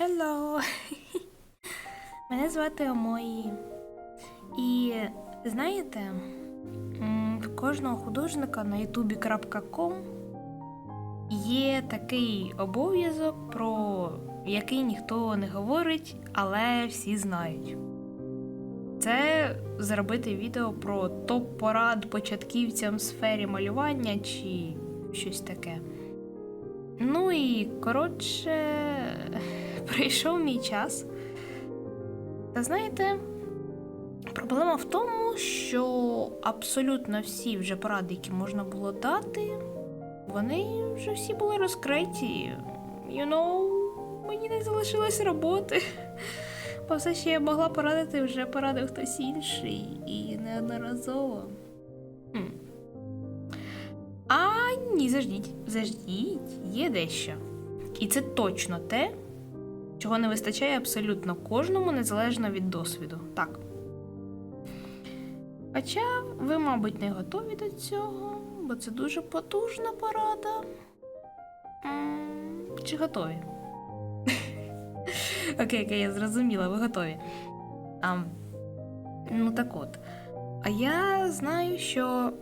Hello! Мене звати Омої. І знаєте, в кожного художника на youtube.com є такий обов'язок, про який ніхто не говорить, але всі знають. Це зробити відео про топ-порад початківцям в сфері малювання чи щось таке. Ну і коротше, прийшов мій час. Та знаєте, проблема в тому, що абсолютно всі вже поради, які можна було дати, вони вже всі були розкриті. You know, мені не залишилось роботи. Бо все, що я могла порадити, вже порадив хтось інший і неодноразово. Хм. А ні, заждіть, заждіть, є дещо. І це точно те, чого не вистачає абсолютно кожному, незалежно від досвіду. Так. Хоча ви, мабуть, не готові до цього, бо це дуже потужна порада. Чи готові? Окей, окей, я зрозуміла, ви готові. А, ну так от. А я знаю, що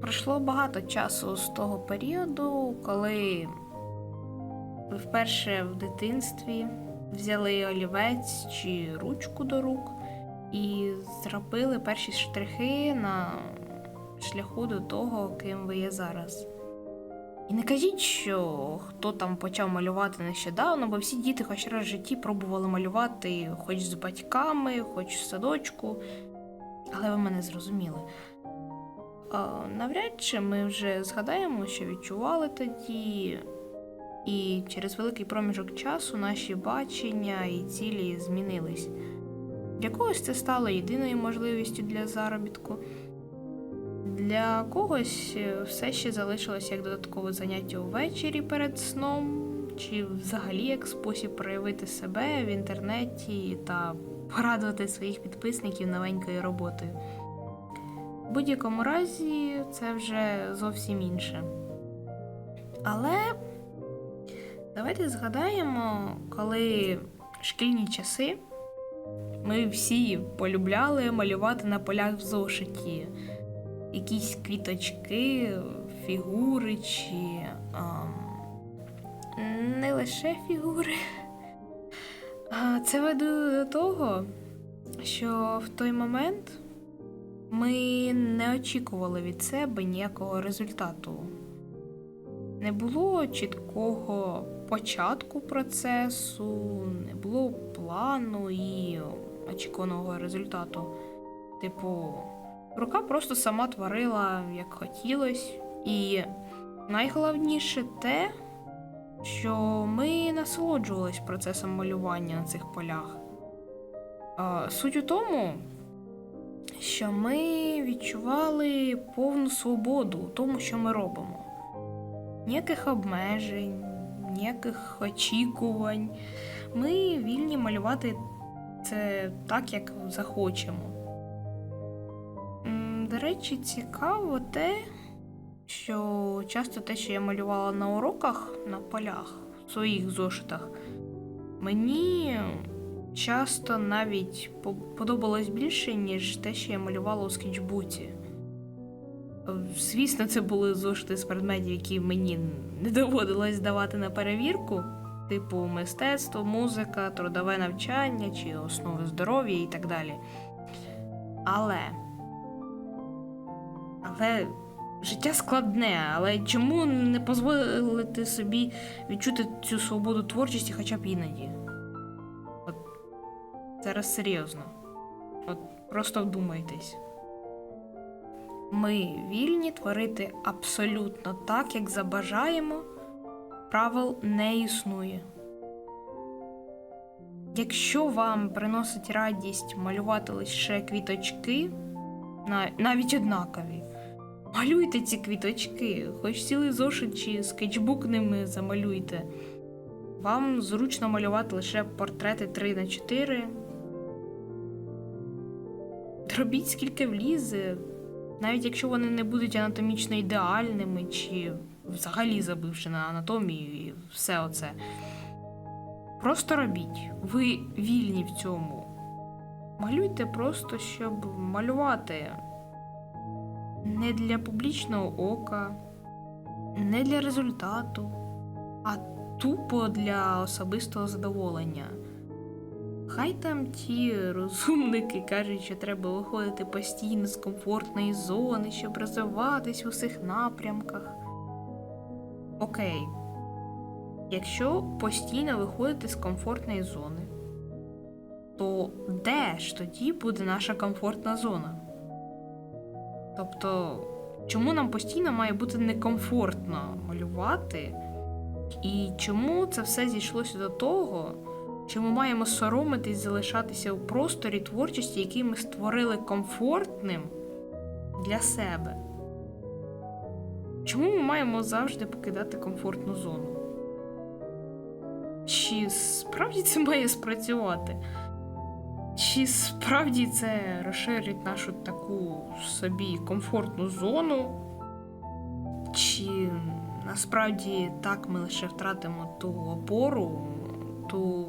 пройшло багато часу з того періоду, коли ви вперше в дитинстві взяли олівець чи ручку до рук і зробили перші штрихи на шляху до того, ким ви є зараз. І не кажіть, що хто там почав малювати нещодавно, бо всі діти хоч раз в житті пробували малювати хоч з батьками, хоч в садочку. Але ви мене зрозуміли. Навряд чи ми вже згадаємо, що відчували тоді, і через великий проміжок часу наші бачення і цілі змінились. Для когось це стало єдиною можливістю для заробітку. Для когось е, все ще залишилось як додаткове заняття увечері перед сном, чи взагалі як спосіб проявити себе в інтернеті та порадувати своїх підписників новенькою роботою. В будь-якому разі це вже зовсім інше. Але давайте згадаємо, коли шкільні часи ми всі полюбляли малювати на полях в зошиті якісь квіточки, фігури чи ам, не лише фігури. А це веде до того, що в той момент ми не очікували від себе ніякого результату. Не було чіткого початку процесу, не було плану і очікуваного результату. Типу, рука просто сама творила, як хотілось. І найголовніше те, що ми насолоджувались процесом малювання на цих полях. Суть у тому, що ми відчували повну свободу у тому, що ми робимо. Ніяких обмежень, ніяких очікувань. Ми вільні малювати це так, як захочемо. До речі, цікаво те, що часто те, що я малювала на уроках на полях, в своїх зошитах, мені часто навіть подобалось більше, ніж те, що я малювала у скетчбуці. Звісно, це були зошити з предметів, які мені не доводилось здавати на перевірку, типу мистецтво, музика, трудове навчання чи основи здоров'я і так далі. Але. Але життя складне, але чому не дозволити собі відчути цю свободу творчості хоча б іноді? От зараз серйозно. От просто вдумайтесь. Ми вільні творити абсолютно так, як забажаємо, правил не існує. Якщо вам приносить радість малювати лише квіточки, навіть однакові, малюйте ці квіточки, хоч цілий зошит чи скетчбук ними замалюйте. Вам зручно малювати лише портрети 3 на 4. Робіть скільки влізе, навіть якщо вони не будуть анатомічно ідеальними, чи взагалі забивши на анатомію і все оце. Просто робіть. Ви вільні в цьому. Малюйте просто, щоб малювати. Не для публічного ока, не для результату, а тупо для особистого задоволення. Хай там ті розумники кажуть, що треба виходити постійно з комфортної зони, щоб розвиватись в усіх напрямках. Окей. Якщо постійно виходити з комфортної зони, то де ж тоді буде наша комфортна зона? Тобто, чому нам постійно має бути некомфортно малювати? І чому це все зійшлося до того, що ми маємо соромитись залишатися у просторі творчості, який ми створили комфортним для себе? Чому ми маємо завжди покидати комфортну зону? Чи справді це має спрацювати? Чи справді це розширить нашу таку собі комфортну зону? Чи насправді так ми лише втратимо ту опору, ту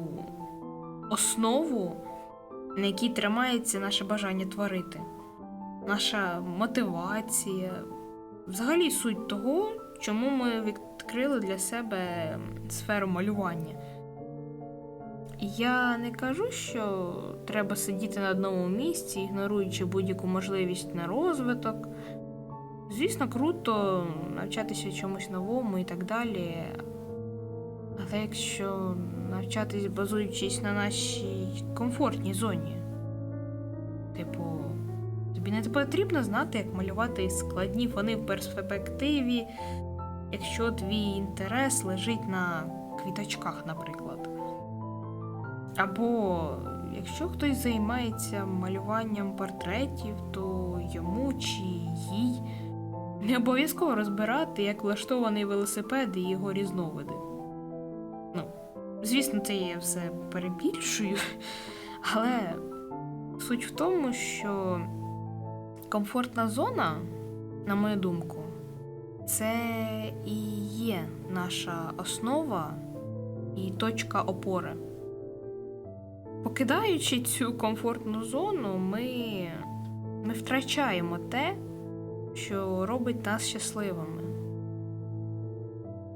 основу, на якій тримається наше бажання творити, наша мотивація, взагалі суть того, чому ми відкрили для себе сферу малювання. Я не кажу, що треба сидіти на одному місці, ігноруючи будь-яку можливість на розвиток. Звісно, круто навчатися чомусь новому і так далі. Але якщо навчатись базуючись на нашій комфортній зоні, типу, тобі не потрібно знати, як малювати складні фони в перспективі, якщо твій інтерес лежить на квіточках, наприклад. Або якщо хтось займається малюванням портретів, то йому чи їй не обов'язково розбирати, як влаштований велосипед і його різновиди. Звісно, це я все перебільшую, але суть в тому, що комфортна зона, на мою думку, це і є наша основа і точка опори. Покидаючи цю комфортну зону, ми, ми втрачаємо те, що робить нас щасливими.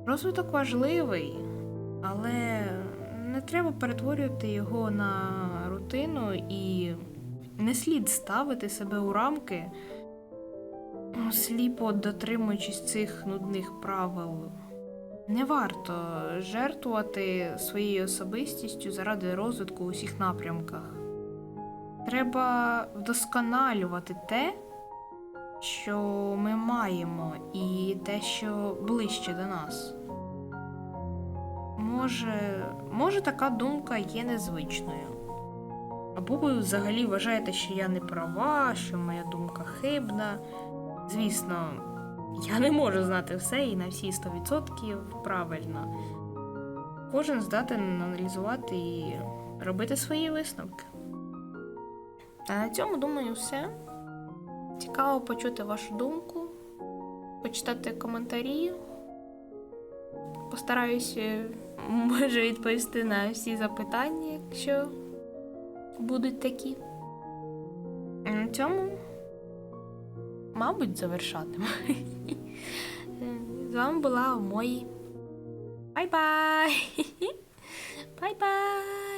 Розвиток важливий, але не треба перетворювати його на рутину і не слід ставити себе у рамки, сліпо дотримуючись цих нудних правил. Не варто жертвувати своєю особистістю заради розвитку у всіх напрямках. Треба вдосконалювати те, що ми маємо, і те, що ближче до нас. Може, може така думка є незвичною. Або ви взагалі вважаєте, що я не права, що моя думка хибна. Звісно, я не можу знати все і на всі 100% правильно. Кожен здатен аналізувати і робити свої висновки. А на цьому, думаю, все. Цікаво почути вашу думку, почитати коментарі. Постараюся, може, відповісти на всі запитання, якщо будуть такі. На цьому, мабуть, завершатиму. З вами була Мої. Бай-бай! Бай-бай!